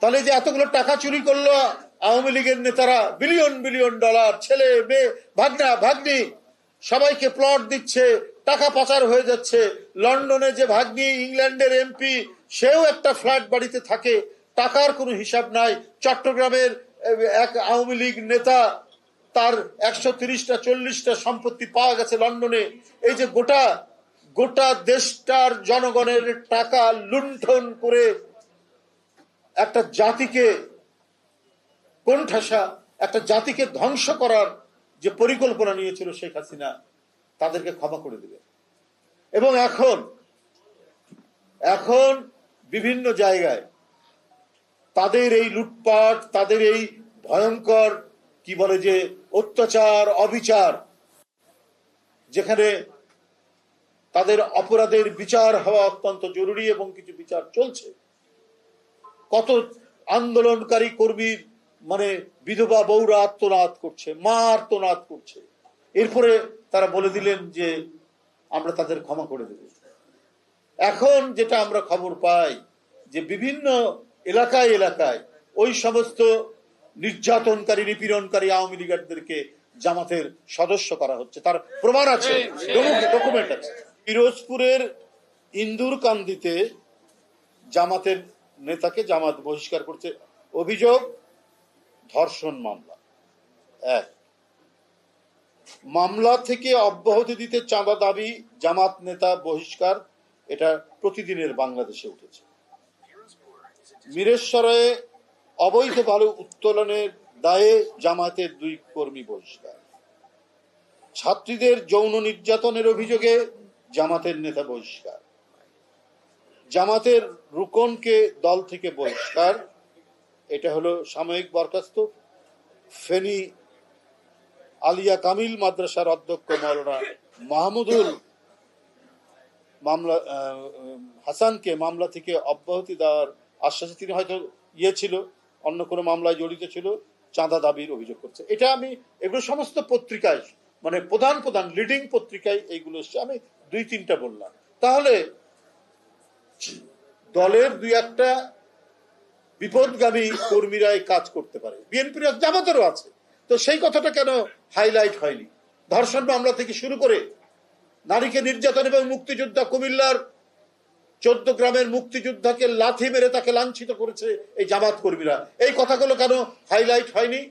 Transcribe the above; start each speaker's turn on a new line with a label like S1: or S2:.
S1: তাহলে যে এতগুলো টাকা চুরি করল আওয়ামী লীগের নেতারা, বিলিয়ন বিলিয়ন ডলার, ছেলে, মেয়ে, ভাগনা, ভাগ্নি, সবাইকে প্লট দিচ্ছে, টাকা পাচার হয়ে যাচ্ছে। লন্ডনে যে ভাগ্নি, ইংল্যান্ডের এমপি সেও একটা ফ্ল্যাট বাড়িতে থাকে। টাকার কোনো হিসাব নাই। চট্টগ্রামের এক আওয়ামী লীগ নেতা, তার একশো তিরিশটা, চল্লিশটা সম্পত্তি পাওয়া গেছে লন্ডনে। এই যে গোটা গোটা দেশটার জনগণের টাকা লুণ্ঠন করে একটা জাতিকে কোণঠাসা, একটা জাতিকে ধ্বংস করার যে পরিকল্পনা নিয়েছিল শেখ হাসিনা, তাদেরকে ক্ষমা করে দেবে। এবং এখন এখন বিভিন্ন জায়গায় তাদের এই লুটপাট, তাদের এই ভয়ঙ্কর, কি বলে যে, অত্যাচার, অবিচার, যেখানে তাদের অপরাধের বিচার হওয়া অত্যন্ত জরুরি এবং কিছু বিচার চলছে কত আন্দোলনকারী কর্মীর মানে বিধবা বৌরা আত্মনাদ করছে মা আত্মনাদ করছে। এরপরে তারা বলে দিলেন যে আমরা তাদের ক্ষমা করে দেব। এখন যেটা আমরা খবর পাই যে বিভিন্ন এলাকায় এলাকায় ওই সমস্ত নির্যাতনকারী নিপীড়নকারী আওয়ামী লীগারদেরকে জামাতের সদস্য করা হচ্ছে। তার প্রমাণ আছে ডকুমেন্ট আছে। পিরোজপুরের ইন্দুরকান্দিতে জামাতের নেতাকে জামাত বহিষ্কার করছে। অভিযোগ, ধর্ষণ মামলা। এক। মামলা থেকে অব্যাহতি দিতে চাঁদা দাবি জামাত নেতা বহিষ্কার, এটা প্রতিদিনের বাংলাদেশে উঠেছে। মিরেশ্বরে অবৈধ বালু উত্তোলনের দায়ে জামাতের দুই কর্মী বহিষ্কার। ছাত্রীদের যৌন নির্যাতনের অভিযোগে জামাতের নেতা বহিষ্কার। জামাতের রুকনকে দল থেকে বহিষ্কার। এটা হলো সাময়িক বরখাস্ত। ফেনী আলিয়া কামিল মাদ্রাসার অধ্যক্ষ মৌলানা মাহমুদুল মামলা হাসানকে মামলা থেকে অব্যাহতি দেওয়ার আশ্বাসে তিনি হয়তো ইয়ে ছিল, অন্য কোনো মামলায় জড়িত ছিল, চাঁদা দাবির অভিযোগ করছে। এটা আমি, এগুলো সমস্ত পত্রিকায় মানে প্রধান প্রধান লিডিং পত্রিকায় এইগুলো আমি দুই তিনটা বললাম। তাহলে দলের দুই একটা বিপদগামী কর্মীরাই কাজ করতে পারে। বিএনপির জামাতেরও আছে। তো সেই কথাটা কেন হাইলাইট হয়নি? ধর্ষণ মামলা থেকে শুরু করে নারীকে নির্যাতন এবং মুক্তিযোদ্ধা কুমিল্লার চোদ্দ গ্রামের মুক্তিযোদ্ধাকে লাথি মেরে তাকে লাঞ্ছিত করেছে এই জামাত কর্মীরা। এই কথাগুলো কেন হাইলাইট হয়নি?